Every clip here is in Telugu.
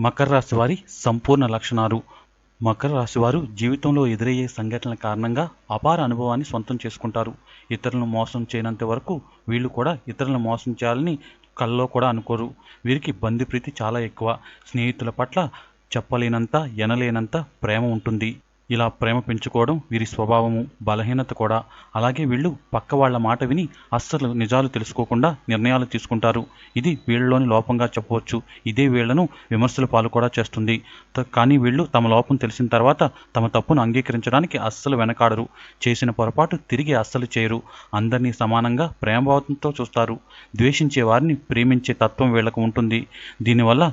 మకర రాశి వారి సంపూర్ణ లక్షణాలు. మకర రాశి వారు జీవితంలో ఎదురయ్యే సంఘటనల కారణంగా అపార అనుభవాన్ని సొంతం చేసుకుంటారు. ఇతరులను మోసం చేయనంత వరకు వీళ్ళు కూడా ఇతరులను మోసం చేయాలని కల్లో కూడా అనుకోరు. వీరికి బంధుప్రీతి చాలా ఎక్కువ. స్నేహితుల పట్ల చెప్పలేనంత ఎనలేనంత ప్రేమ ఉంటుంది. ఇలా ప్రేమ పెంచుకోవడం వీరి స్వభావము బలహీనత కూడా. అలాగే వీళ్ళు పక్క వాళ్ళ మాట విని అస్సలు నిజాలు తెలుసుకోకుండా నిర్ణయాలు తీసుకుంటారు. ఇది వీళ్ళలోని లోపంగా చెప్పవచ్చు. ఇదే వీళ్ళను విమర్శల పాలు కూడా చేస్తుంది. కానీ వీళ్ళు తమ లోపం తెలిసిన తర్వాత తమ తప్పును అంగీకరించడానికి అస్సలు వెనకాడరు. చేసిన పొరపాటు తిరిగి అస్సలు చేయరు. అందరినీ సమానంగా ప్రేమభావంతో చూస్తారు. ద్వేషించే వారిని ప్రేమించే తత్వం వీళ్ళకు ఉంటుంది. దీనివల్ల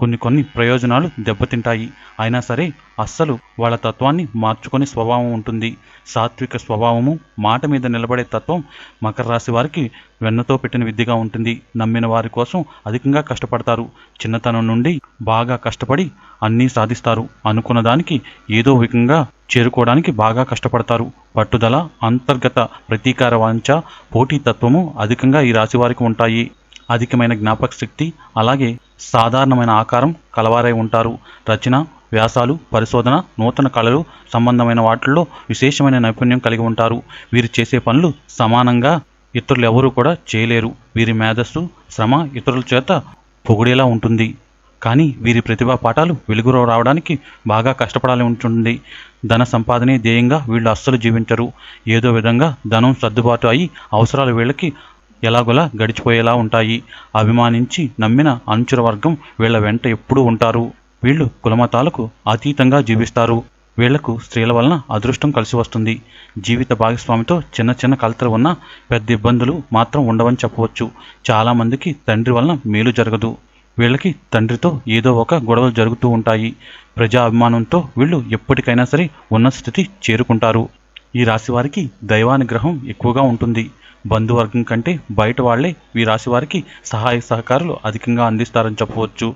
కొన్ని కొన్ని ప్రయోజనాలు దెబ్బతింటాయి. అయినా సరే అస్సలు వాళ్ళ తత్వాన్ని మార్చుకునే స్వభావం ఉంటుంది. సాత్విక స్వభావము మాట మీద నిలబడే తత్వం మకర రాశి వారికి వెన్నతో పెట్టిన విద్యగా ఉంటుంది. నమ్మిన వారి కోసం అధికంగా కష్టపడతారు. చిన్నతనం నుండి బాగా కష్టపడి అన్నీ సాధిస్తారు. అనుకున్న దానికి ఏదో విధంగా చేరుకోవడానికి బాగా కష్టపడతారు. పట్టుదల అంతర్గత ప్రతీకార వాంఛ పోటీతత్వము అధికంగా ఈ రాశి వారికి ఉంటాయి. అధికమైన జ్ఞాపక శక్తి అలాగే సాధారణమైన ఆకారం కలవారై ఉంటారు. రచన వ్యాసాలు పరిశోధన నూతన కళలు సంబంధమైన వాటిల్లో విశేషమైన నైపుణ్యం కలిగి ఉంటారు. వీరు చేసే పనులు సమానంగా ఇతరులు ఎవరూ కూడా చేయలేరు. వీరి మేధస్సు శ్రమ ఇతరుల చేత పొగిడేలా ఉంటుంది. కానీ వీరి ప్రతిభా పాఠాలు వెలుగులో రావడానికి బాగా కష్టపడాలి ఉంటుంది. ధన సంపాదనే ధ్యేయంగా వీళ్ళు అస్సలు జీవించరు. ఏదో విధంగా ధనం సర్దుబాటు అయి అవసరాలు వీళ్ళకి ఎలాగోలా గడిచిపోయేలా ఉంటాయి. అభిమానించి నమ్మిన అనుచర వర్గం వీళ్ళ వెంట ఎప్పుడూ ఉంటారు. వీళ్ళు కులమతాలకు అతీతంగా జీవిస్తారు. వీళ్ళకు స్త్రీల వలన అదృష్టం కలిసి వస్తుంది. జీవిత భాగస్వామితో చిన్న చిన్న కలతలు ఉన్న పెద్ద ఇబ్బందులు మాత్రం ఉండవని చెప్పవచ్చు. చాలామందికి తండ్రి వలన మేలు జరగదు. వీళ్ళకి తండ్రితో ఏదో ఒక గొడవలు జరుగుతూ ఉంటాయి. ప్రజా అభిమానంతో వీళ్ళు ఎప్పటికైనా సరే ఉన్న స్థితి చేరుకుంటారు. ఈ రాశి వారికి దైవానుగ్రహం ఎక్కువగా ఉంటుంది. బంధువర్గం కంటే బయట వాళ్ళే ఈ రాశి వారికి సహాయ సహకారాలు అధికంగా అందిస్తారని చెప్పవచ్చు.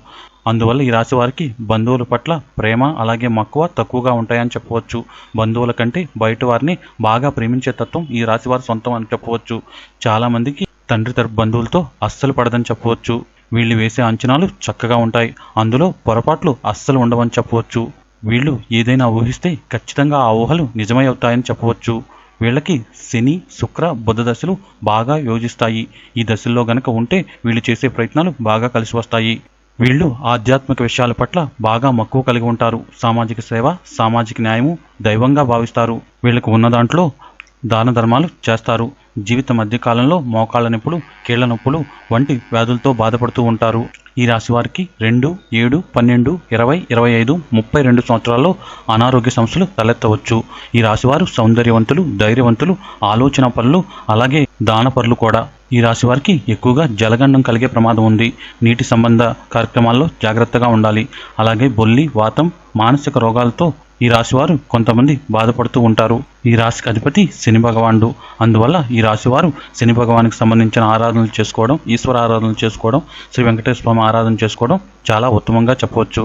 అందువల్ల ఈ రాశి వారికి బంధువుల పట్ల ప్రేమ అలాగే మక్కువ తక్కువగా ఉంటాయని చెప్పవచ్చు. బంధువుల కంటే బయట వారిని బాగా ప్రేమించే తత్వం ఈ రాశి వారి సొంతం అని చెప్పవచ్చు. చాలామందికి తండ్రి తరపు బంధువులతో అస్సలు పడదని చెప్పవచ్చు. వీళ్ళు వేసే అంచనాలు చక్కగా ఉంటాయి. అందులో పొరపాట్లు అస్సలు ఉండవని చెప్పవచ్చు. వీళ్ళు ఏదైనా ఊహిస్తే ఖచ్చితంగా ఆ ఊహలు నిజమై అవుతాయని చెప్పవచ్చు. వీళ్ళకి శని శుక్ర బుధ దశలు బాగా యోజిస్తాయి. ఈ దశల్లో గనక ఉంటే వీళ్ళు చేసే ప్రయత్నాలు బాగా కలిసి వస్తాయి. వీళ్ళు ఆధ్యాత్మిక విషయాల పట్ల బాగా మక్కువ కలిగి ఉంటారు. సామాజిక సేవ సామాజిక న్యాయము దైవంగా భావిస్తారు. వీళ్ళకు ఉన్న దాంట్లో దాన ధర్మాలు చేస్తారు. జీవిత మధ్యకాలంలో మోకాళ్ళ నొప్పులు కీళ్ళ నొప్పులు వంటి వ్యాధులతో బాధపడుతూ ఉంటారు. ఈ రాశి వారికి రెండు ఏడు పన్నెండు ఇరవై ఇరవై ఐదు ముప్పై రెండు సంవత్సరాల్లో అనారోగ్య సమస్యలు తలెత్తవచ్చు. ఈ రాశివారు సౌందర్యవంతులు ధైర్యవంతులు ఆలోచన పనులు అలాగే దాన పనులు కూడా. ఈ రాశి వారికి ఎక్కువగా జలగండం కలిగే ప్రమాదం ఉంది. నీటి సంబంధ కార్యక్రమాల్లో జాగ్రత్తగా ఉండాలి. అలాగే బొల్లి వాతం మానసిక రోగాలతో ఈ రాశివారు కొంతమంది బాధపడుతూ ఉంటారు. ఈ రాశికి అధిపతి శని భగవానుడు. అందువల్ల ఈ రాశి వారు శని భగవానికి సంబంధించిన ఆరాధనలు చేసుకోవడం ఈశ్వర ఆరాధనలు చేసుకోవడం శ్రీ వెంకటేశ్వర స్వామి ఆరాధన చేసుకోవడం చాలా ఉత్తమంగా చెప్పవచ్చు.